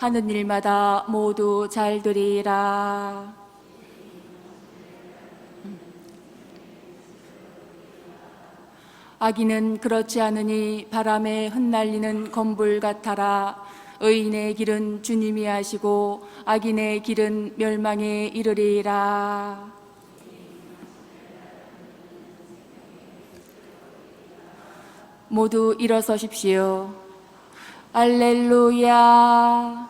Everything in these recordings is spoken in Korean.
하는 일마다 모두 잘 되리라. 악인은 그렇지 않으니 바람에 흩날리는 건불 같아라. 의인의 길은 주님이 하시고 악인의 길은 멸망에 이르리라. 모두 일어서십시오. 알렐루야.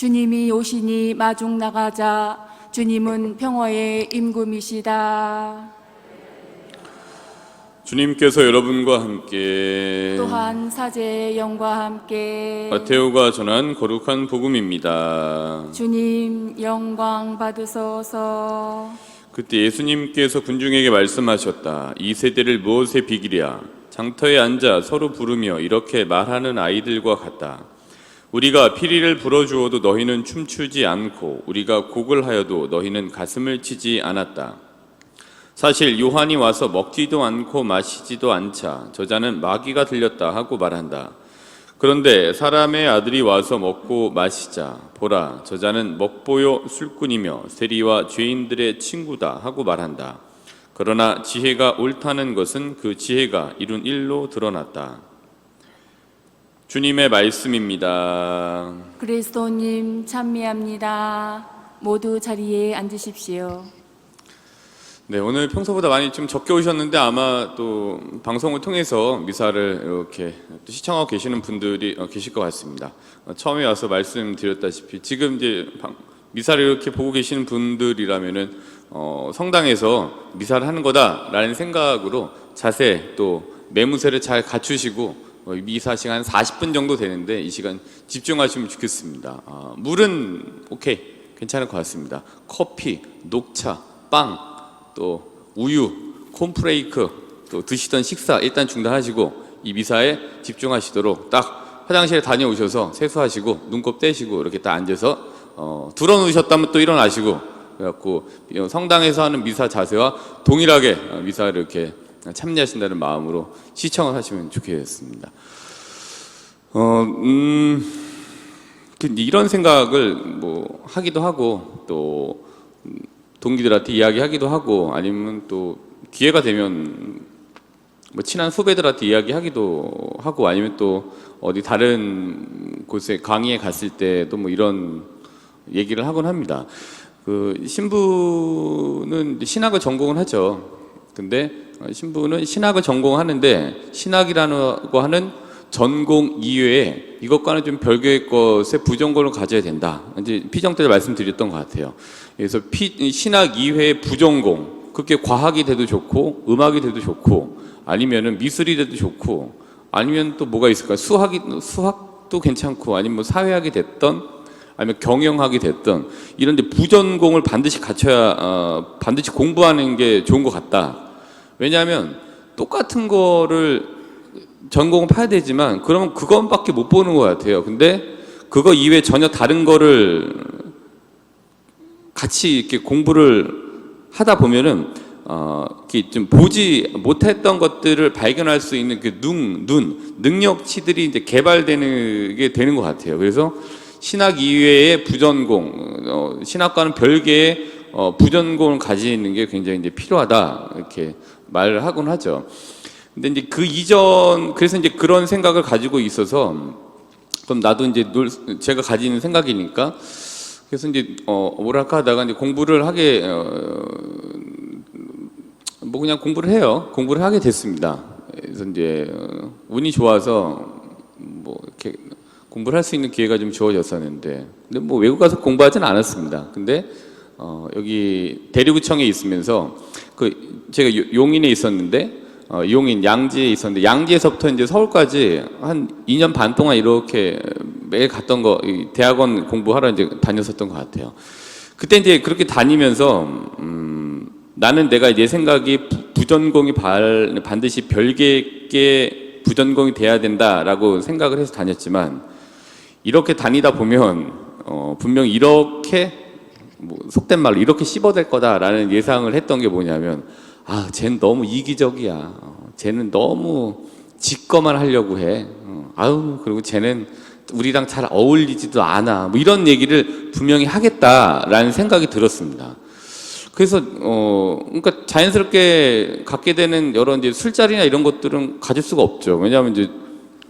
주님이 오시니 마중 나가자. 주님은 평화의 임금이시다. 주님께서 여러분과 함께 또한 사제의 영과 함께 마테오가 전한 거룩한 복음입니다. 주님 영광 받으소서. 그때 예수님께서 군중에게 말씀하셨다. 이 세대를 무엇에 비기랴? 장터에 앉아 서로 부르며 이렇게 말하는 아이들과 같다. 우리가 피리를 불어주어도 너희는 춤추지 않고 우리가 곡을 하여도 너희는 가슴을 치지 않았다. 사실 요한이 와서 먹지도 않고 마시지도 않자 저자는 마귀가 들렸다 하고 말한다. 그런데 사람의 아들이 와서 먹고 마시자 보라 저자는 먹보요 술꾼이며 세리와 죄인들의 친구다 하고 말한다. 그러나 지혜가 옳다는 것은 그 지혜가 이룬 일로 드러났다. 주님의 말씀입니다. 그리스도님 참미합니다. 모두 자리에 앉으십시오. 네, 오늘 평소보다 많이 좀 적게 오셨는데 아마 또 방송을 통해서 미사를 이렇게 또 시청하고 계시는 분들이 어, 계실 것 같습니다. 어, 처음에 와서 말씀드렸다시피 지금 이제 방- 미사를 이렇게 보고 계시는 분들이라면은 어, 성당에서 미사를 하는 거다라는 생각으로 자세 또 매무새를 잘 갖추시고 어, 미사 시간 40분 정도 되는데 이 시간 집중하시면 좋겠습니다. 아, 물은 오케이 괜찮을 것 같습니다. 커피, 녹차, 빵, 또 우유, 콘프레이크, 또 드시던 식사 일단 중단하시고 이 미사에 집중하시도록 딱 화장실에 다녀오셔서 세수하시고 눈곱 떼시고 이렇게 딱 앉아서 어, 들어누셨다면 또 일어나시고 그래갖고 성당에서 하는 미사 자세와 동일하게 어, 미사를 이렇게 참여하신다는 마음으로 시청을 하시면 좋겠습니다. 어, 음, 그 이런 생각을 뭐 하기도 하고 또 음, 동기들한테 이야기하기도 하고 아니면 또 기회가 되면 뭐 친한 후배들한테 이야기하기도 하고 아니면 또 어디 다른 곳에 강의에 갔을 때도 뭐 이런 얘기를 하곤 합니다. 그 신부는 신학을 전공을 하죠. 근데 신부는 신학을 전공하는데 신학이라고 하는 전공 이외에 이것과는 좀 별개의 것에 부전공을 가져야 된다. 이제 피정 때 말씀드렸던 것 같아요. 그래서 피, 신학 이외의 부전공, 그게 과학이 돼도 좋고 음악이 돼도 좋고 아니면은 미술이 돼도 좋고 아니면 또 뭐가 있을까? 수학이 수학도 괜찮고 아니면 뭐 사회학이 됐던 아니면 경영학이 됐던 이런데 부전공을 반드시 갖춰야 어, 반드시 공부하는 게 좋은 것 같다. 왜냐하면 똑같은 거를 전공을 파야 되지만 그러면 그것밖에 못 보는 것 같아요. 근데 그거 이외에 전혀 다른 거를 같이 이렇게 공부를 하다 보면은 어, 이렇게 좀 보지 못했던 것들을 발견할 수 있는 그 눈, 눈, 능력치들이 이제 개발되는 게 되는 것 같아요. 그래서 신학 이외의 부전공, 어, 신학과는 별개의 어, 부전공을 가지는 게 굉장히 이제 필요하다 이렇게 말을 하곤 하죠. 근데 이제 그 이전 그래서 이제 그런 생각을 가지고 있어서 그럼 나도 이제 놀, 제가 가지는 생각이니까 그래서 이제 어 뭐랄까 하다가 이제 공부를 하게 어, 뭐 그냥 공부를 해요. 공부를 하게 됐습니다. 그래서 이제 어, 운이 좋아서 뭐 이렇게 공부를 할 수 있는 기회가 좀 주어졌었는데 근데 뭐 외국 가서 공부하지는 않았습니다. 근데 어 여기 대리구청에 있으면서 그 제가 요- 용인에 있었는데 어, 용인 양지에 있었는데 양지에서부터 이제 서울까지 한 2년 반 동안 이렇게 매일 갔던 거이 대학원 공부하러 이제 다녔었던 것 같아요. 그때 이제 그렇게 다니면서 음, 나는 내가 내 생각이 부- 부전공이 발- 반드시 별개의 부전공이 돼야 된다라고 생각을 해서 다녔지만 이렇게 다니다 보면 어, 분명 히 이렇게 뭐 속된 말로 이렇게 씹어댈 거다라는 예상을 했던 게 뭐냐면 아, 쟤는 너무 이기적이야. 어, 쟤는 너무 지 거만 하려고 해. 어, 아유, 그리고 쟤는 우리랑 잘 어울리지도 않아. 뭐 이런 얘기를 분명히 하겠다라는 생각이 들었습니다. 그래서 어 그러니까 자연스럽게 갖게 되는 여러 이제 술자리나 이런 것들은 가질 수가 없죠. 왜냐하면 이제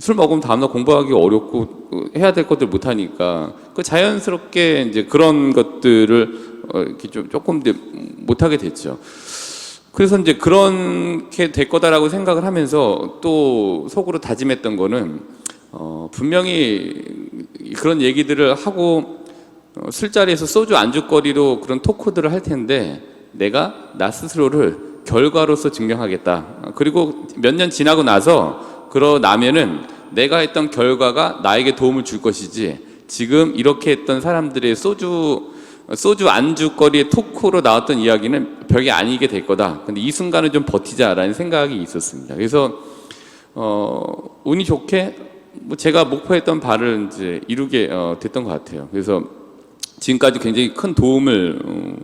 술 먹으면 다음날 공부하기 어렵고 어, 해야 될 것들 못 하니까 그 자연스럽게 이제 그런 것들을 어, 이렇게 좀 조금 못 하게 됐죠. 그래서 이제 그렇게 될 거다라고 생각을 하면서 또 속으로 다짐했던 거는 어, 분명히 그런 얘기들을 하고 어, 술자리에서 소주 안주거리로 그런 토크들을 할 텐데 내가 나 스스로를 결과로서 증명하겠다. 어, 그리고 몇 년 지나고 나서 그러 나면은 내가 했던 결과가 나에게 도움을 줄 것이지 지금 이렇게 했던 사람들의 소주 소주 안주거리의 토크로 나왔던 이야기는 별게 아니게 될 거다. 근데 이 순간을 좀 버티자라는 생각이 있었습니다. 그래서 어, 운이 좋게 뭐 제가 목표했던 바를 이제 이루게 어, 됐던 것 같아요. 그래서 지금까지 굉장히 큰 도움을 어,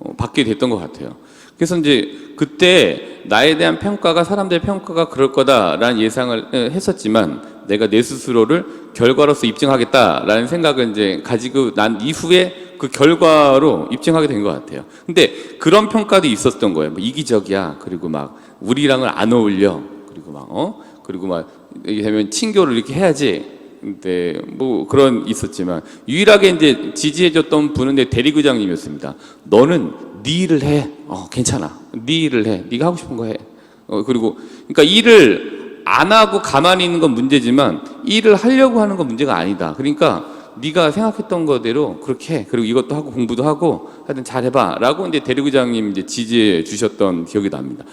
어, 받게 됐던 것 같아요. 그래서 이제 그때 나에 대한 평가가 사람들의 평가가 그럴 거다라는 예상을 어, 했었지만 내가 내 스스로를 결과로서 입증하겠다라는 생각을 이제 가지고 난 이후에 그 결과로 입증하게 된 것 같아요. 근데 그런 평가도 있었던 거예요. 뭐 이기적이야. 그리고 막 우리랑은 안 어울려. 그리고 막 어? 그리고 막 이게 되면 친교를 이렇게 해야지. 근데 뭐 그런 있었지만 유일하게 이제 지지해줬던 분은 내 대리구장님이었습니다. 너는 네 일을 해. 어 괜찮아. 네 일을 해. 네가 하고 싶은 거 해. 어 그리고 그러니까 일을 안 하고 가만히 있는 건 문제지만 일을 하려고 하는 건 문제가 아니다. 그러니까 네가 생각했던 거대로 그렇게 해. 그리고 이것도 하고 공부도 하고 하여튼 잘해봐라고 이제 대리구장님 이제 지지해 주셨던 기억이 납니다.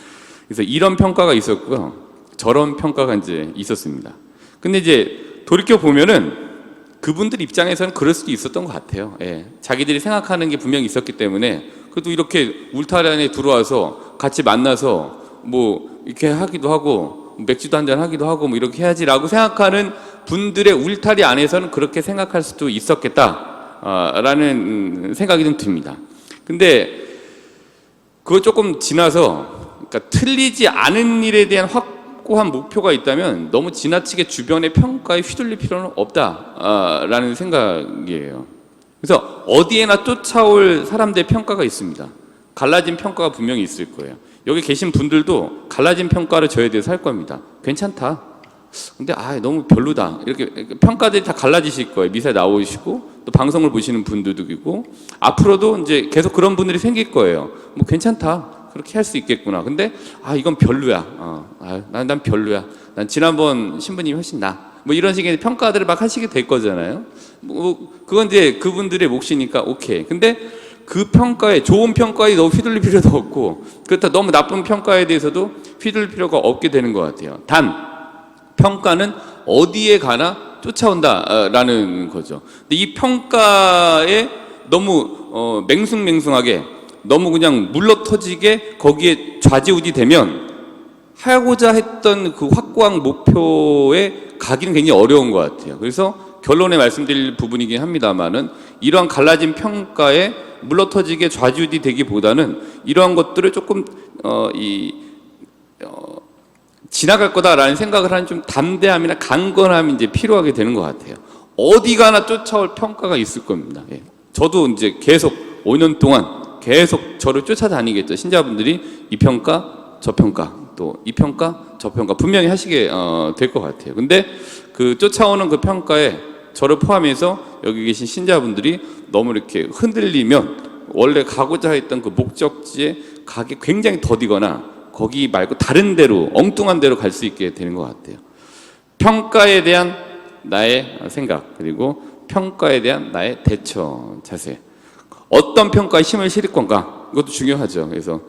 그래서 이런 평가가 있었고요. 저런 평가가 이제 있었습니다. 근데 이제 돌이켜 보면은 그분들 입장에서는 그럴 수도 있었던 것 같아요. 예. 자기들이 생각하는 게 분명히 있었기 때문에 그래도 이렇게 울타리 안에 들어와서 같이 만나서 뭐 이렇게 하기도 하고 맥주도 한잔 하기도 하고 뭐 이렇게 해야지라고 생각하는 분들의 울타리 안에서는 그렇게 생각할 수도 있었겠다라는 생각이 좀 듭니다. 근데 그거 조금 지나서 그러니까 틀리지 않은 일에 대한 확고한 목표가 있다면 너무 지나치게 주변의 평가에 휘둘릴 필요는 없다라는 생각이에요. 그래서 어디에나 쫓아올 사람들의 평가가 있습니다. 갈라진 평가가 분명히 있을 거예요. 여기 계신 분들도 갈라진 평가를 저에 대해서 할 겁니다. 괜찮다. 근데 아 너무 별로다. 이렇게 평가들이 다 갈라지실 거예요. 미사에 나오시고 또 방송을 보시는 분들도 있고 앞으로도 이제 계속 그런 분들이 생길 거예요. 뭐 괜찮다. 그렇게 할 수 있겠구나. 근데 아 이건 별로야. 어, 아, 난, 난 별로야. 난 지난번 신부님이 훨씬 나. 뭐 이런 식의 평가들을 막 하시게 될 거잖아요. 뭐 그건 이제 그분들의 몫이니까 오케이. 근데 그 평가에 좋은 평가에 너무 휘둘릴 필요도 없고 그렇다 너무 나쁜 평가에 대해서도 휘둘릴 필요가 없게 되는 것 같아요. 단 평가는 어디에 가나 쫓아온다라는 거죠. 근데 이 평가에 너무 어, 맹숭맹숭하게 너무 그냥 물러터지게 거기에 좌지우지 되면 하고자 했던 그 확고한 목표에 가기는 굉장히 어려운 것 같아요. 그래서 결론에 말씀드릴 부분이긴 합니다만은 이러한 갈라진 평가에 물러터지게 좌지우지 되기보다는 이러한 것들을 조금 어, 이 어, 지나갈 거다라는 생각을 하는 좀 담대함이나 강건함이 이제 필요하게 되는 것 같아요. 어디 가나 쫓아올 평가가 있을 겁니다. 예. 저도 이제 계속 5년 동안 계속 저를 쫓아다니겠죠. 신자분들이 이 평가, 저 평가, 또 이 평가, 저 평가 분명히 하시게 어, 될것 같아요. 근데 그 쫓아오는 그 평가에 저를 포함해서 여기 계신 신자분들이 너무 이렇게 흔들리면 원래 가고자 했던 그 목적지에 가기 굉장히 더디거나 거기 말고 다른 데로 엉뚱한 데로 갈 수 있게 되는 것 같아요. 평가에 대한 나의 생각 그리고 평가에 대한 나의 대처 자세. 어떤 평가에 힘을 실을 건가? 이것도 중요하죠. 그래서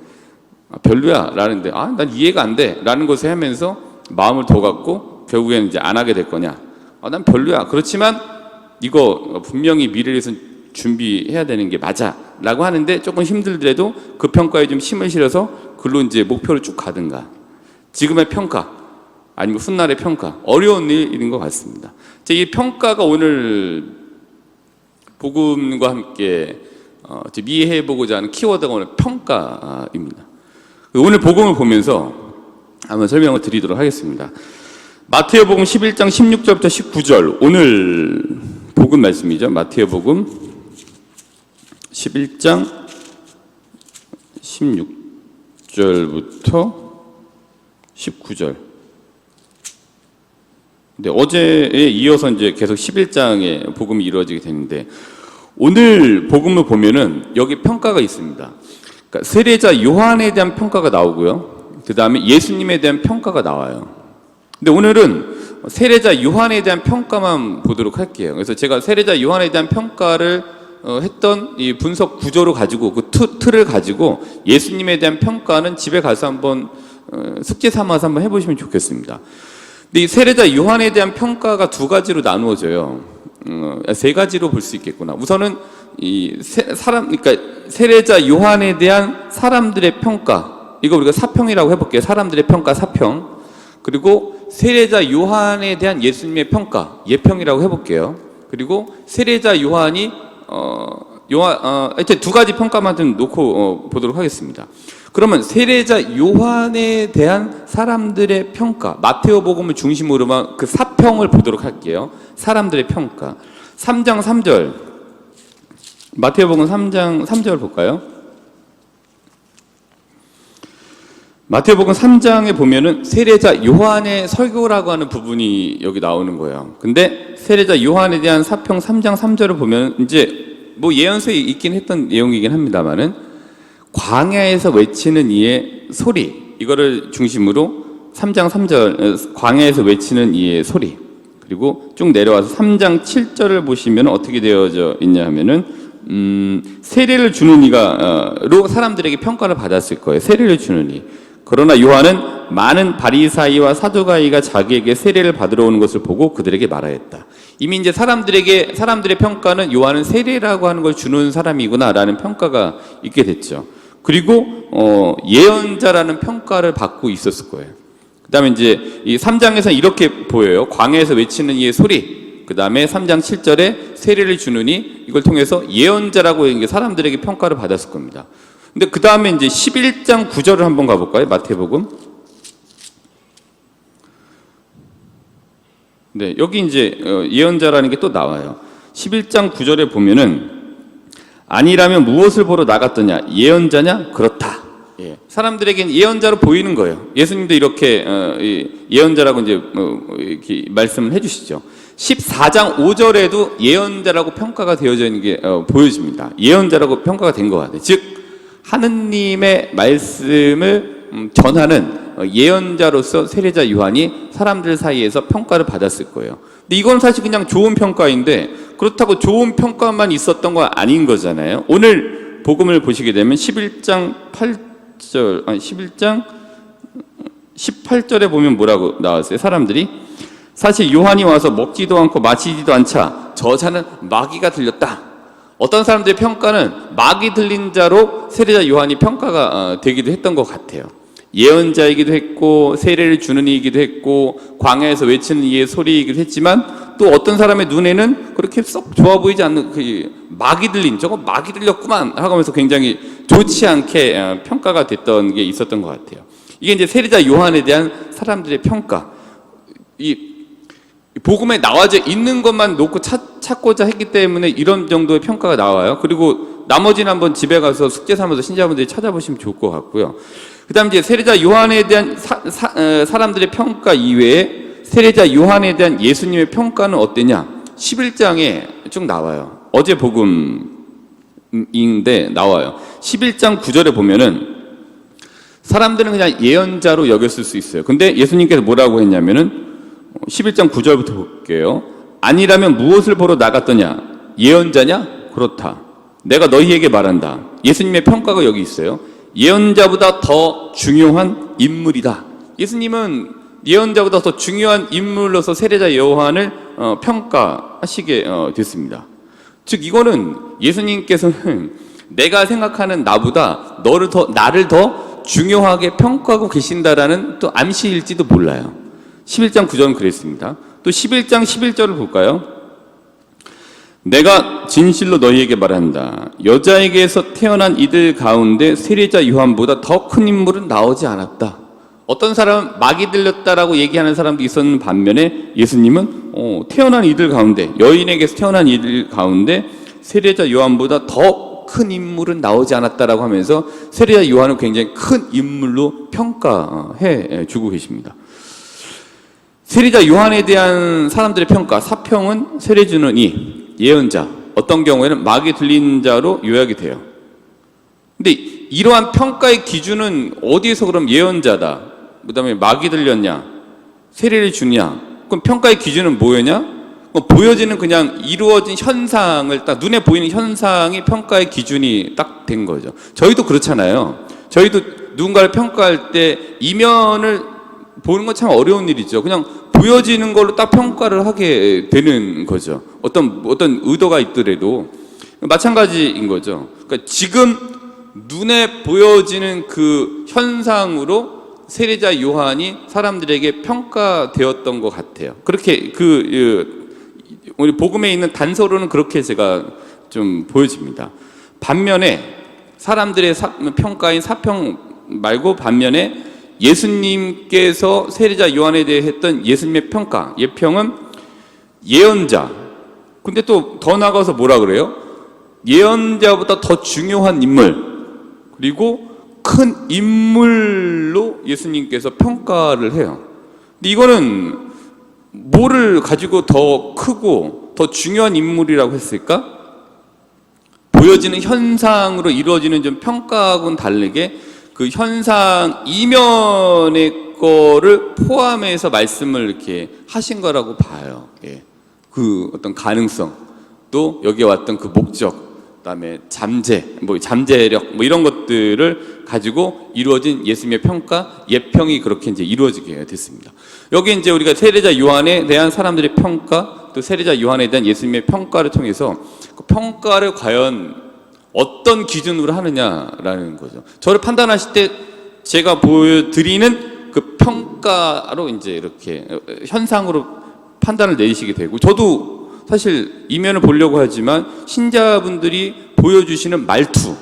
아, 별로야 라는데 아 난 이해가 안 돼 라는 것을 하면서 마음을 더 갖고 결국에는 이제 안 하게 될 거냐? 아, 난 별로야. 그렇지만 이거 분명히 미래를 위해서 준비해야 되는 게 맞아 라고 하는데 조금 힘들더라도 그 평가에 좀 힘을 실어서 글로 이제 목표를 쭉 가든가 지금의 평가 아니면 훗날의 평가 어려운 일인 것 같습니다. 자, 이 평가가 오늘 복음과 함께 어, 이제 이해해 보고자 하는 키워드가 오늘 평가입니다. 오늘 복음을 보면서 한번 설명을 드리도록 하겠습니다. 마태복음 11장 16절부터 19절 오늘 복음 말씀이죠. 마태복음 11장 16절부터 19절. 근데 어제에 이어서 이제 계속 11장의 복음이 이루어지게 되는데 오늘 복음을 보면은 여기 평가가 있습니다. 그러니까 세례자 요한에 대한 평가가 나오고요. 그 다음에 예수님에 대한 평가가 나와요. 근데 오늘은 세례자 요한에 대한 평가만 보도록 할게요. 그래서 제가 세례자 요한에 대한 평가를 어, 했던 이 분석 구조를 가지고 그 틀- 틀을 가지고 예수님에 대한 평가는 집에 가서 한번 어, 숙제 삼아서 한번 해보시면 좋겠습니다. 근데 이 세례자 요한에 대한 평가가 두 가지로 나누어져요. 어, 세 가지로 볼 수 있겠구나. 우선은 이 세, 사람, 그러니까 세례자 요한에 대한 사람들의 평가. 이거 우리가 사평이라고 해 볼게요. 사람들의 평가, 사평. 그리고 세례자 요한에 대한 예수님의 평가, 예평이라고 해 볼게요. 그리고 세례자 요한이 어, 요한, 어, 하여튼 두 가지 평가만 좀 놓고 어, 보도록 하겠습니다. 그러면 세례자 요한에 대한 사람들의 평가, 마테오 복음을 중심으로만 그 사평을 보도록 할게요. 사람들의 평가. 3장 3절. 마테오 복음 3장 3절 볼까요? 마태복음 3장에 보면은 세례자 요한의 설교라고 하는 부분이 여기 나오는 거예요. 근데 세례자 요한에 대한 사평 3장 3절을 보면 이제 뭐 예언서에 있긴 했던 내용이긴 합니다만은 광야에서 외치는 이의 소리 이거를 중심으로 3장 3절 어, 광야에서 외치는 이의 소리 그리고 쭉 내려와서 3장 7절을 보시면 어떻게 되어져 있냐 하면은 음, 세례를 주는 이가로 사람들에게 평가를 받았을 거예요. 세례를 주는 이. 그러나 요한은 많은 바리사이와 사두가이가 자기에게 세례를 받으러 오는 것을 보고 그들에게 말하였다. 이미 이제 사람들에게 사람들의 평가는 요한은 세례라고 하는 걸 주는 사람이구나라는 평가가 있게 됐죠. 그리고 어, 예언자라는 평가를 받고 있었을 거예요. 그 다음에 이제 이 3장에서 이렇게 보여요. 광야에서 외치는 이의 소리. 그 다음에 3장 7절에 세례를 주느니 이걸 통해서 예언자라고 이게 사람들에게 평가를 받았을 겁니다. 근데 그 다음에 이제 11장 9절을 한번 가볼까요? 마태복음. 네, 여기 이제 어, 예언자라는 게 또 나와요. 11장 9절에 보면은 아니라면 무엇을 보러 나갔더냐? 예언자냐? 그렇다. 예. 사람들에겐 예언자로 보이는 거예요. 예수님도 이렇게 어, 이 예언자라고 이제 어, 이렇게 말씀을 해주시죠. 14장 5절에도 예언자라고 평가가 되어져 있는 게 어, 보여집니다. 예언자라고 평가가 된 것 같아요. 즉 하느님의 말씀을 음, 전하는 어, 예언자로서 세례자 요한이 사람들 사이에서 평가를 받았을 거예요. 근데 이건 사실 그냥 좋은 평가인데 그렇다고 좋은 평가만 있었던 건 아닌 거잖아요. 오늘 복음을 보시게 되면 11장 8절 아니 11장 18절에 보면 뭐라고 나왔어요? 사람들이 사실 요한이 와서 먹지도 않고 마시지도 않자 저 자는 마귀가 들렸다. 어떤 사람들의 평가는 마귀 들린 자로 세례자 요한이 평가가 어, 되기도 했던 것 같아요. 예언자이기도 했고 세례를 주는 이이기도 했고 광야에서 외치는 이의 소리이기도 했지만 또 어떤 사람의 눈에는 그렇게 썩 좋아 보이지 않는 그 마귀 들린 저거 마귀 들렸구만 하면서 굉장히 좋지 않게 어, 평가가 됐던 게 있었던 것 같아요. 이게 이제 세례자 요한에 대한 사람들의 평가. 이 복음에 나와져 있는 것만 놓고 찾, 찾고자 했기 때문에 이런 정도의 평가가 나와요. 그리고 나머지는 한번 집에 가서 숙제 삼아서 신자분들이 찾아보시면 좋을 것 같고요. 그 다음 이제 세례자 요한에 대한 사, 사, 어, 사람들의 평가 이외에 세례자 요한에 대한 예수님의 평가는 어땠냐? 11장에 쭉 나와요. 어제 복음인데 나와요. 11장 9절에 보면은 사람들은 그냥 예언자로 여겼을 수 있어요. 근데 예수님께서 뭐라고 했냐면은 11장 9절부터 볼게요. 아니라면 무엇을 보러 나갔더냐? 예언자냐? 그렇다. 내가 너희에게 말한다. 예수님의 평가가 여기 있어요. 예언자보다 더 중요한 인물이다. 예수님은 예언자보다 더 중요한 인물로서 세례자 요한을 어, 평가하시게 어, 됐습니다. 즉 이거는 예수님께서는 내가 생각하는 나보다 너를 더 나를 더 중요하게 평가하고 계신다라는 또 암시일지도 몰라요. 11장 9절은 그랬습니다. 또 11장 11절을 볼까요? 내가 진실로 너희에게 말한다. 여자에게서 태어난 이들 가운데 세례자 요한보다 더 큰 인물은 나오지 않았다. 어떤 사람은 막이 들렸다라고 얘기하는 사람도 있었는 반면에 예수님은 어, 태어난 이들 가운데 여인에게서 태어난 이들 가운데 세례자 요한보다 더 큰 인물은 나오지 않았다라고 하면서 세례자 요한은 굉장히 큰 인물로 평가해 주고 계십니다. 세례자 요한에 대한 사람들의 평가, 사평은 세례주는 이 예언자, 어떤 경우에는 막이 들린 자로 요약이 돼요. 근데 이러한 평가의 기준은 어디에서 그럼 예언자다, 그 다음에 막이 들렸냐, 세례를 주냐, 그럼 평가의 기준은 뭐였냐? 그럼 보여지는 그냥 이루어진 현상을 딱 눈에 보이는 현상이 평가의 기준이 딱 된 거죠. 저희도 그렇잖아요. 저희도 누군가를 평가할 때 이면을 보는 건 참 어려운 일이죠. 그냥 보여지는 걸로 딱 평가를 하게 되는 거죠. 어떤 어떤 의도가 있더라도 마찬가지인 거죠. 그러니까 지금 눈에 보여지는 그 현상으로 세례자 요한이 사람들에게 평가되었던 것 같아요. 그렇게 그 어, 우리 복음에 있는 단서로는 그렇게 제가 좀 보여집니다. 반면에 사람들의 사- 평가인 사평 말고 반면에 예수님께서 세례자 요한에 대해 했던 예수님의 평가, 예평은 예언자. 근데 또 더 나가서 뭐라 그래요? 예언자보다 더 중요한 인물. 그리고 큰 인물로 예수님께서 평가를 해요. 근데 이거는 뭐를 가지고 더 크고 더 중요한 인물이라고 했을까? 보여지는 현상으로 이루어지는 좀 평가하고는 다르게 그 현상 이면의 거를 포함해서 말씀을 이렇게 하신 거라고 봐요. 예. 그 어떤 가능성 또 여기에 왔던 그 목적 그다음에 잠재 뭐 잠재력 뭐 이런 것들을 가지고 이루어진 예수님의 평가 예평이 그렇게 이제 이루어지게 됐습니다. 여기 이제 우리가 세례자 요한에 대한 사람들의 평가 또 세례자 요한에 대한 예수님의 평가를 통해서 그 평가를 과연 어떤 기준으로 하느냐라는 거죠. 저를 판단하실 때 제가 보여드리는 그 평가로 이제 이렇게 현상으로 판단을 내리시게 되고 저도 사실 이면을 보려고 하지만 신자분들이 보여주시는 말투,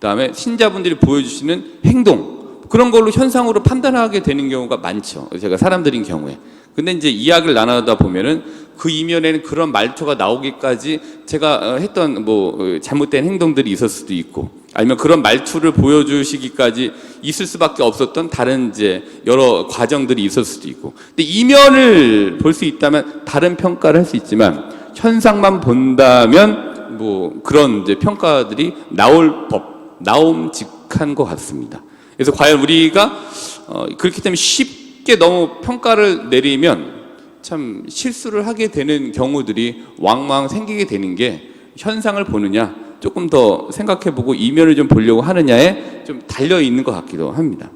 그다음에 신자분들이 보여주시는 행동 그런 걸로 현상으로 판단하게 되는 경우가 많죠. 제가 사람들인 경우에. 근데 이제 이야기를 나누다 보면은 그 이면에는 그런 말투가 나오기까지 제가 어, 했던 뭐 어, 잘못된 행동들이 있을 수도 있고 아니면 그런 말투를 보여주시기까지 있을 수밖에 없었던 다른 이제 여러 과정들이 있을 수도 있고 근데 이면을 볼 수 있다면 다른 평가를 할 수 있지만 현상만 본다면 뭐 그런 이제 평가들이 나올 법 나옴직한 것 같습니다. 그래서 과연 우리가 어, 그렇기 때문에 쉽게 너무 평가를 내리면 참 실수를 하게 되는 경우들이 왕왕 생기게 되는 게 현상을 보느냐 조금 더 생각해보고 이면을 좀 보려고 하느냐에 좀 달려 있는 것 같기도 합니다.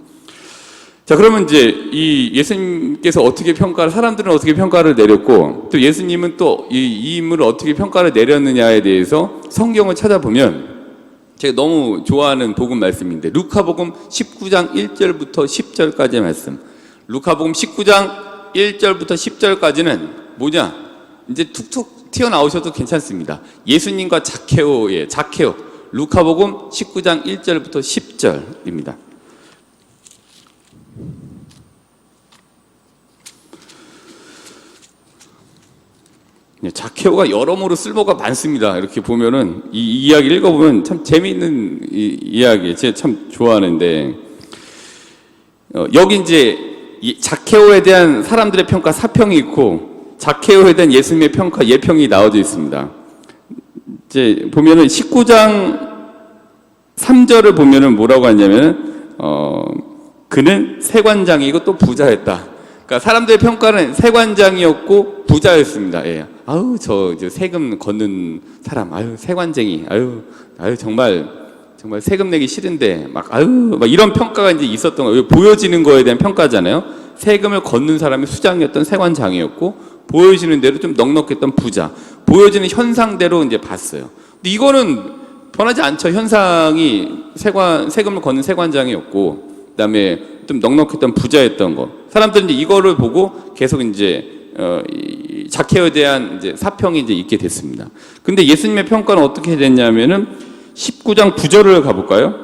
자 그러면 이제 이 예수님께서 어떻게 평가를 사람들은 어떻게 평가를 내렸고 또 예수님은 또이 인물을 어떻게 평가를 내렸느냐에 대해서 성경을 찾아보면 제가 너무 좋아하는 복음 말씀인데 루카복음 19장 1절부터 10절까지의 말씀. 루카복음 19장 1절부터 10절까지는 뭐냐? 이제 툭툭 튀어나오셔도 괜찮습니다. 예수님과 자케오의 자케오. 루카복음 19장 1절부터 10절입니다. 자케오가 여러모로 쓸모가 많습니다. 이렇게 보면은 이 이야기 읽어보면 참 재미있는 이, 이야기, 제가 참 좋아하는데 어, 여기 이제 이 자케오에 대한 사람들의 평가 사평이 있고 자케오에 대한 예수님의 평가 예평이 나와져 있습니다. 이제 보면은 19장 3절을 보면은 뭐라고 하냐면은 어 그는 세관장이고 또 부자였다. 그러니까 사람들의 평가는 세관장이었고 부자였습니다. 예. 아우 저 이제 세금 걷는 사람, 아유 세관쟁이, 아유 아유 정말 정말 세금 내기 싫은데 막 아유 막 이런 평가가 이제 있었던 거예요. 보여지는 거에 대한 평가잖아요. 세금을 걷는 사람이 수장이었던 세관장이었고 보여지는 대로 좀 넉넉했던 부자, 보여지는 현상대로 이제 봤어요. 근데 이거는 변하지 않죠. 현상이 세관 세금을 걷는 세관장이었고 그다음에 좀 넉넉했던 부자였던 거. 사람들은 이제 이거를 보고 계속 이제 어, 이 자케에 대한 이제 사평이 이제 있게 됐습니다. 근데 예수님의 평가는 어떻게 됐냐면은 19장 9절을 가볼까요?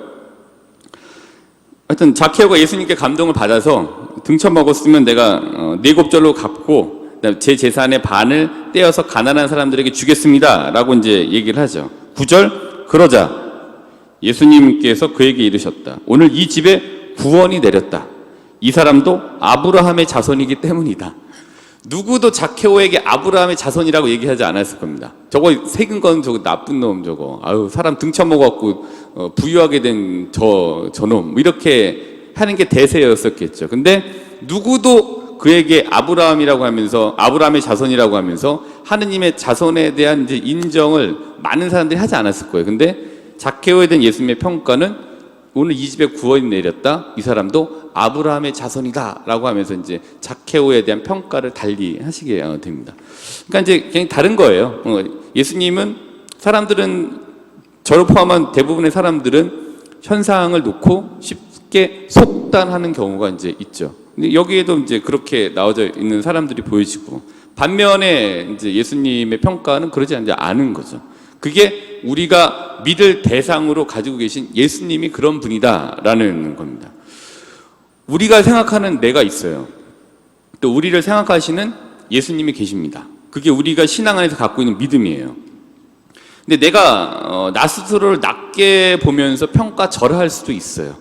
하여튼 자케오가 예수님께 감동을 받아서 등쳐 먹었으면 내가 어, 네 곱절로 갚고 제 재산의 반을 떼어서 가난한 사람들에게 주겠습니다라고 이제 얘기를 하죠. 9절 그러자 예수님께서 그에게 이르셨다. 오늘 이 집에 구원이 내렸다. 이 사람도 아브라함의 자손이기 때문이다. 누구도 자케오에게 아브라함의 자손이라고 얘기하지 않았을 겁니다. 저거 새긴 건 저거 나쁜 놈 저거. 아유 사람 등쳐먹었고 어, 부유하게 된 저 저놈 뭐 이렇게 하는 게 대세였었겠죠. 근데 누구도 그에게 아브라함이라고 하면서 아브라함의 자손이라고 하면서 하느님의 자손에 대한 이제 인정을 많은 사람들이 하지 않았을 거예요. 근데 자케오에 대한 예수님의 평가는 오늘 이 집에 구원이 내렸다. 이 사람도 아브라함의 자손이다라고 하면서 이제 자케오에 대한 평가를 달리 하시게 어, 됩니다. 그러니까 이제 그냥 다른 거예요. 어, 예수님은 사람들은 저를 포함한 대부분의 사람들은 현상을 놓고 쉽게 속단하는 경우가 이제 있죠. 근데 여기에도 이제 그렇게 나와져 있는 사람들이 보여지고 반면에 이제 예수님의 평가는 그러지 않은 거죠. 그게 우리가 믿을 대상으로 가지고 계신 예수님이 그런 분이다라는 겁니다. 우리가 생각하는 내가 있어요. 또 우리를 생각하시는 예수님이 계십니다. 그게 우리가 신앙 안에서 갖고 있는 믿음이에요. 근데 내가 어, 나 스스로를 낮게 보면서 평가절하할 수도 있어요.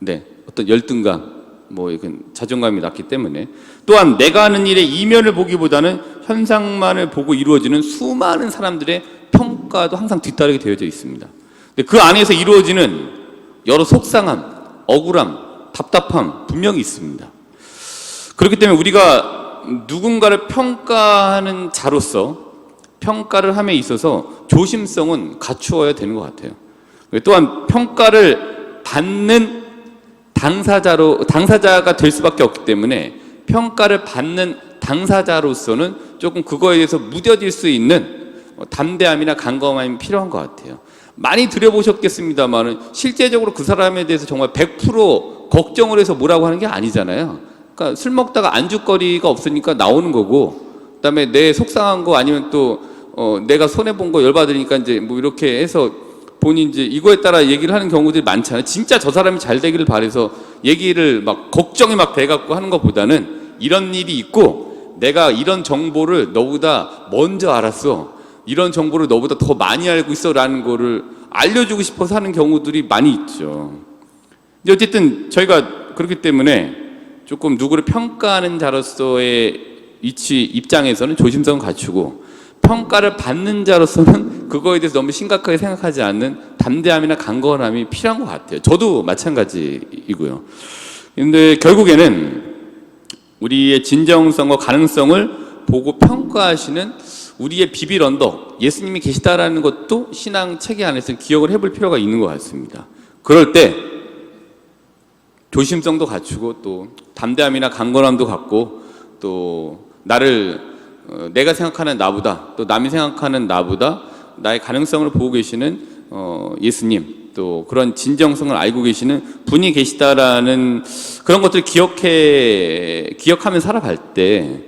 네, 어떤 열등감, 뭐 이건 자존감이 낮기 때문에 또한 내가 하는 일의 이면을 보기보다는 현상만을 보고 이루어지는 수많은 사람들의 평가도 항상 뒤따르게 되어져 있습니다. 근데 그 안에서 이루어지는 여러 속상함, 억울함, 답답함 분명히 있습니다. 그렇기 때문에 우리가 누군가를 평가하는 자로서 평가를 함에 있어서 조심성은 갖추어야 되는 것 같아요. 또한 평가를 받는 당사자로 당사자가 될 수밖에 없기 때문에 평가를 받는 당사자로서는 조금 그거에 대해서 무뎌질 수 있는 어, 담대함이나 강검함이 필요한 것 같아요. 많이 들여보셨겠습니다만은 실제적으로 그 사람에 대해서 정말 100% 걱정을 해서 뭐라고 하는 게 아니잖아요. 그러니까 술 먹다가 안주거리가 없으니까 나오는 거고, 그다음에 내 속상한 거 아니면 또 어, 내가 손해 본 거 열받으니까 이제 뭐 이렇게 해서 본인 이제 이거에 따라 얘기를 하는 경우들이 많잖아요. 진짜 저 사람이 잘 되기를 바래서 얘기를 막 걱정이 막 돼갖고 하는 것보다는 이런 일이 있고 내가 이런 정보를 너보다 먼저 알았어. 이런 정보를 너보다 더 많이 알고 있어라는 거를 알려주고 싶어서 하는 경우들이 많이 있죠. 어쨌든 저희가 그렇기 때문에 조금 누구를 평가하는 자로서의 위치 입장에서는 조심성을 갖추고 평가를 받는 자로서는 그거에 대해서 너무 심각하게 생각하지 않는 담대함이나 강건함이 필요한 것 같아요. 저도 마찬가지이고요. 근데 결국에는 우리의 진정성과 가능성을 보고 평가하시는 우리의 비빌 언덕, 예수님이 계시다라는 것도 신앙 체계 안에서 기억을 해볼 필요가 있는 것 같습니다. 그럴 때 조심성도 갖추고 또 담대함이나 강건함도 갖고 또 나를 어, 내가 생각하는 나보다 또 남이 생각하는 나보다 나의 가능성을 보고 계시는 어, 예수님 또 그런 진정성을 알고 계시는 분이 계시다라는 그런 것들을 기억해 기억하며 살아갈 때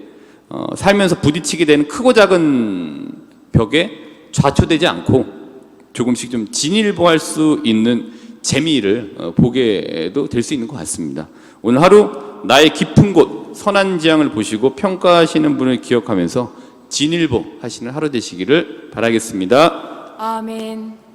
어, 살면서 부딪히게 되는 크고 작은 벽에 좌초되지 않고 조금씩 좀 진일보할 수 있는 재미를 어, 보게도 될 수 있는 것 같습니다. 오늘 하루 나의 깊은 곳 선한 지향을 보시고 평가하시는 분을 기억하면서 진일보 하시는 하루 되시기를 바라겠습니다. 아멘.